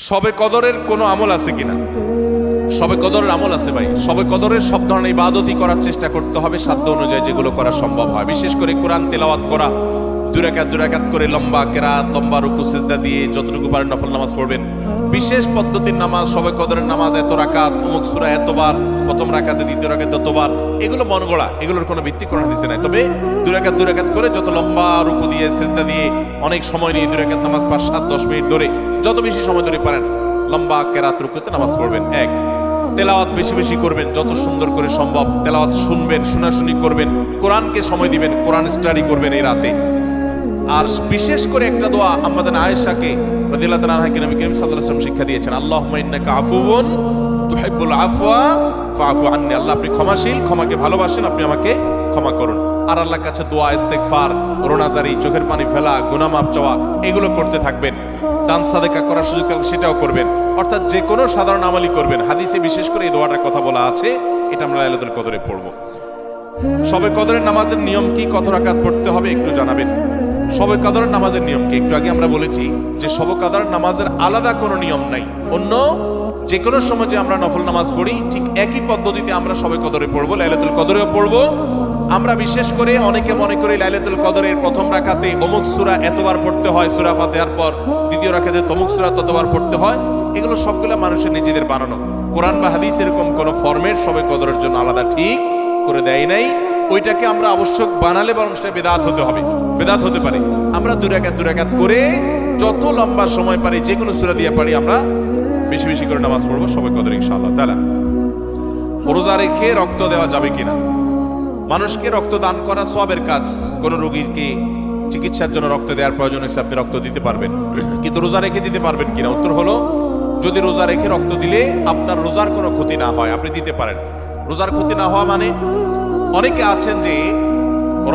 সবে কদরের কোনো আমল আছে কিনা? সবে কদরের আমল আছে ভাই। সবে কদরের সব ধরনের ইবাদতই করার চেষ্টা করতে হবে সাধ্য অনুযায়ী যেগুলো করা সম্ভব হয়। বিশেষ করে কোরআন তেলাওয়াত করা। দুরাকাত দুরাকাত করে লম্বা কেরাত, লম্বা রুকু, সেজদা দিয়ে যতটুকু পারেন নফল নামাজ পড়বেন। বিশেষ পদ্ধতির নামাজ, সবে কদরের নামাজ, এত রাকাত, অমুক সুরা এতবার, প্রথম রাকাতে, দ্বিতীয় রাকাতে ততবার এগুলো মন গড়া, এগুলোর কোনো ভিত্তি কোরআন দিছে নাই। তবে দুরাকাত দুরাকাত করে যত লম্বা রুকু দিয়ে, সেজদা দিয়ে, অনেক সময় নিয়ে দুরাকাত নামাজ পাঁচ, সাত, দশ মিনিট ধরে, যত বেশি সময় ধরে পারেন, লম্বা কেরাত রুকুতে নামাজ পড়বেন, এক। তেলাওয়াত বেশি বেশি করবেন, যত সুন্দর করে সম্ভব, তেলাওয়াত শুনবেন, শোনাশুনি করবেন, কোরআনকে সময় দিবেন, কোরআন স্টাডি করবেন এই রাতে। আর বিশেষ করে একটা দোয়া আমাদের আয়েশাকে আল্লাহ ভালোবাসেন, আপনি আমাকে ক্ষমা করুন। আর আল্লাহর কাছে চোখের পানি ফেলা, গুনাহ মাফ চাওয়া, এগুলো করতে থাকবেন। দান, সাদেকা করার সুযোগ সেটাও করবেন। অর্থাৎ যে কোনো সাধারণ আমলই করবেন। হাদিসে বিশেষ করে এই দোয়াটার কথা বলা আছে, এটা আমরা কদরে পড়ব। সবে কদরের নামাজের নিয়ম কি? কত রাকাত পড়তে হবে? একটু জানাবেন। সবে কদরের নামাজের নিয়ম কি? একটু আগে আমরা বলেছি যে সবে কদরের নামাজের আলাদা কোনো নিয়ম নাই। অন্য যে কোনো সময় যে আমরা নফল নামাজ পড়ি, ঠিক একই পদ্ধতিতে আমরা সবে কদরে পড়ব, লাইলাতুল কদরেও পড়ব। আমরা বিশেষ করে অনেকে মনে করি লাইলাতুল কদরের প্রথম রাখাতে অমুক সূরা এতবার পড়তে হয়, সূরা ফাতিহার পর দ্বিতীয় রাখাতে তমুক সূরা ততবার পড়তে হয়। এগুলো সবগুলো মানুষের নিজেদের বানানো। কোরআন বা হাদিস এরকম কোনো ফরমেট সবে কদরের জন্য আলাদা ঠিক করে দেয় নাই। ওইটাকে আমরা আবশ্যক বানালে বরং সেটা বেদাত হতে হবে। বেদাত হতে পারে। আমরা দুরাকাত দুরাকাত করে যত লম্বা সময় পারি যে কোনো সুরা দিয়ে পারি, আমরা বেশি বেশি করে নামাজ পড়ব, সবাই কদর ইনশাআল্লাহ। তালা রোজা রেখে রক্ত দেওয়া যাবে কিনা? মানুষকে রক্ত দান করা সবের কাজ। কোন রোগীকে চিকিৎসার জন্য রক্ত দেওয়ার প্রয়োজন হয়েছে, আপনি রক্ত দিতে পারবেন। কিন্তু রোজা রেখে দিতে পারবেন কিনা? উত্তর হলো, যদি রোজা রেখে রক্ত দিলে আপনার রোজার কোনো ক্ষতি না হয়, আপনি দিতে পারেন। রোজার ক্ষতি না হওয়া মানে অনেকে আছেন যে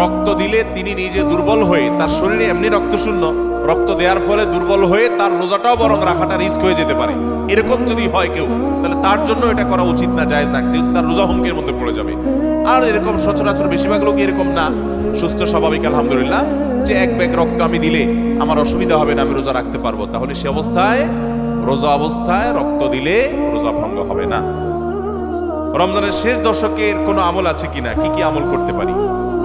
রক্ত দিলে তিনি নিজে দুর্বল হয়ে, তার শরীরে এমনি রক্ত শূন্য, রক্ত দেওয়ার ফলে দুর্বল হয়ে তার রোজাটাও বরং রাখাটা রিস্ক হয়ে যেতে পারে। এরকম যদি হয় কেউ, তাহলে তার জন্য এটা করা উচিত না, জায়েজ না, যেহেতু তার রোজা হুমকির মধ্যে পড়ে যাবে। আর এরকম সচরাচর বেশিরভাগ লোক এরকম না, সুস্থ, স্বাভাবিক, আলহামদুলিল্লাহ, যে এক ব্যাগ রক্ত আমি দিলে আমার অসুবিধা হবে না, আমি রোজা রাখতে পারব। তাহলে সে অবস্থায়, রোজা অবস্থায় রক্ত দিলে রোজা ভঙ্গ হবে না। রমজানের শেষ দশকের কোনো আমল আছে কিনা? কি কি আমল করতে পারি?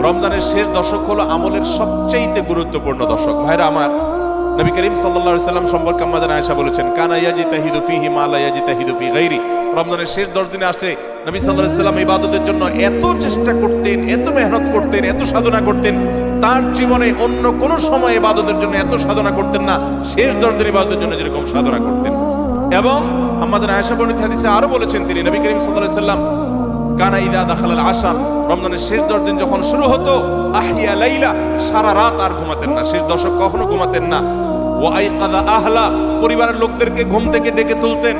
রমজানের শেষ দশক হলো আমলের সবচেয়ে গুরুত্বপূর্ণ দশক। ভাইরা আমার, নবী করিম সাল্লাম সম্পর্কে আমাদের আয়েশা বলেছেন, কানা ইয়াজিতাহিদু ফিহি মা লা ইয়াজিতাহিদু ফি গায়রি রমজানের শেষ 10 দিনে আসলে নবী আলাইহি সাল্লাম ইবাদতের জন্য এত চেষ্টা করতেন, এত মেহনত করতেন, এত সাধনা করতেন, তার জীবনে অন্য কোনো সময় ইবাদতের জন্য এত সাধনা করতেন না। শেষ 10 দিন ইবাদতের জন্য যেরকম সাধনা করতেন। এবং আমাদের আয়েশা বর্ণিত হাদিসে আরও বলেছেন তিনি, নবী করিম আলাইহি সাল্লাম কানা ইদা দাখালাল আশাম রমজানের শেষ দশ দিন যখন শুরু হতো আহিয়া লাইলা সারা রাত আর ঘুমাতেন না। শেষ দশক কখনো ঘুমাতেন না। ও আইকাদা আহলা পরিবারের লোকদেরকে ঘুম থেকে ডেকে তুলতেন।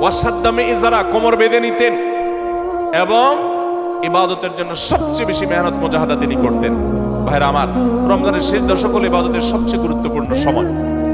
ওয়াসাদ্দামে ইজারা কোমর বেঁধে নিতেন। এবং ইবাদতের জন্য সবচেয়ে বেশি মেহনত, মোজাহাদা তিনি করতেন। ভাইরা আমার, রমজানের শেষ দশক হল ইবাদতের সবচেয়ে গুরুত্বপূর্ণ সময়।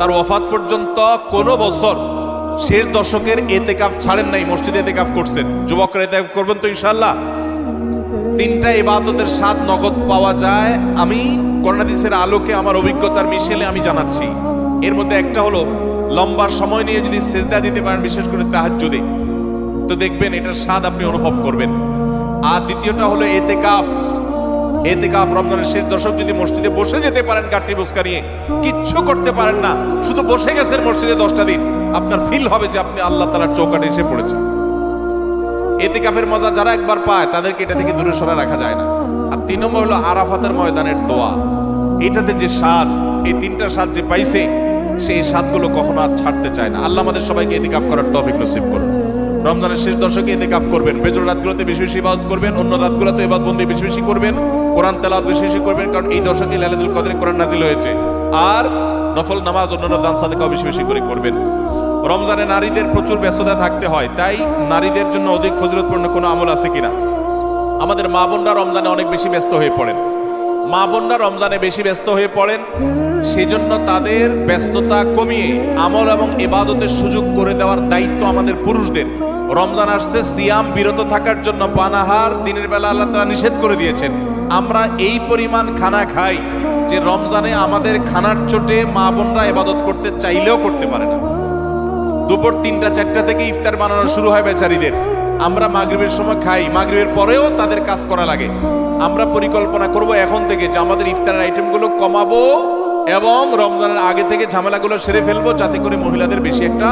তার ওয়াফাত পর্যন্ত কোনো বছর শেষ দশকের এতেকাফ ছাড়েন নাই, মসজিদে এতেকাফ করছেন। যুবকরা এতেকাফ করবেন তো ইনশাল্লাহ তিনটা ইবাদতের স্বাদ নগদ পাওয়া যায়। আমি করোনাদিসের আলোকে আমার অভিজ্ঞতার মিশেলে আমি জানাচ্ছি। এর মধ্যে একটা হলো, লম্বা সময় নিয়ে যদি সেজদা দিতে পারেন, বিশেষ করে তাহাজ্জুদে, তো দেখবেন এটার স্বাদ আপনি অনুভব করবেন। আর দ্বিতীয়টা হলো এতেকাফ এতেকাফ রমজানের শেষ দশক যদি মসজিদে বসে যেতে পারেন গাঠি বসকা নিয়ে, কিচ্ছু করতে পারেন না, শুধু বসে গেছেন মসজিদে দশটা দিন, আপনার ফিল হবে যে আপনি আল্লাহ তালার চৌকাটে এসে পড়েছেন। এতেকাফের মজা যারা একবার পায়, তাদেরকে এটা থেকে দূরে সরা রাখা যায় না। আর তিন নম্বর হলো আরাফাতের ময়দানের দোয়া। এটাতে যে স্বাদ, এই তিনটা স্বাদ যে পাইছে সেই স্বাদগুলো কখনো আর ছাড়তে চায় না। আল্লাহ আমাদের সবাইকে এতেকাফ করার তৌফিক নসিব করুন। রমজানের শেষ দশকে এতেকাফ করবেন বেজর রাতগুলোতে বেশি বেশি ইবাদত করবেন, অন্য রাতগুলোতে ইবাদত বন্দি বেশি বেশি করবেন। কোরআন তেলাওয়াত বেশি বেশি করবেন, কারণ এই দশকে লাইলাতুল কদরে কোরআন নাজিল হয়েছে। আর নফল নামাজ অন্যান্য দান সাদেকাও বেশি বেশি করে করবেন। রমজানে নারীদের প্রচুর ব্যস্ততা থাকতে হয়, তাই নারীদের জন্য অধিক ফজিলতপূর্ণ কোনো আমল আছে কিনা? আমাদের মা বোনরা রমজানে অনেক বেশি ব্যস্ত হয়ে পড়েন। মা বোনরা রমজানে বেশি ব্যস্ত হয়ে পড়েন, সেজন্য তাদের ব্যস্ততা কমিয়ে আমল এবং ইবাদতের সুযোগ করে দেওয়ার দায়িত্ব আমাদের পুরুষদের। রমজান আসছে, সিয়াম বিরত থাকার জন্য পানাহার, দিনের বেলা আল্লাহ তারা নিষেধ করে দিয়েছেন। আমরা এই পরিমাণ খানা খাই যে রমজানে আমাদের খানার চোটে মা বোনরা ইবাদত করতে চাইলেও করতে পারে না। দুপুর তিনটা, চারটা থেকে ইফতার বানানো শুরু হয় বেচারিদের। আমরা মাগরিবের সময় খাই, মাগরিবের পরেও তাদের কাজ করা লাগে। আমরা পরিকল্পনা করব এখন থেকে যে আমাদের ইফতারের আইটেমগুলো কমাবো এবং রমজানের আগে থেকে ঝামেলাগুলো সেরে ফেলব, যাতে করে মহিলাদের বেশি একটা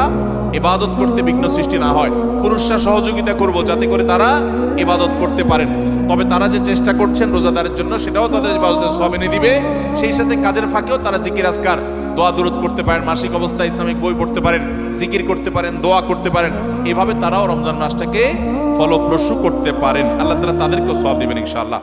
ইবাদত করতে বিঘ্ন সৃষ্টি না হয়। পুরুষরা সহযোগিতা করব যাতে করে তারা ইবাদত করতে পারেন। তবে তারা যে চেষ্টা করছেন রোজাদারের জন্য, সেটাও তাদের ইবাদতের সব এনে দিবে। সেই সাথে কাজের ফাঁকেও তারা জিকির আজকার, দোয়া দূরত করতে পারেন, মাসিক অবস্থায় ইসলামিক বই পড়তে পারেন, জিকির করতে পারেন, দোয়া করতে পারেন। এভাবে তারাও রমজান মাসটাকে ফলপ্রসূ করতে পারেন। আল্লাহ তালা তাদেরকেও সব দিবেন ইনশাআল্লাহ।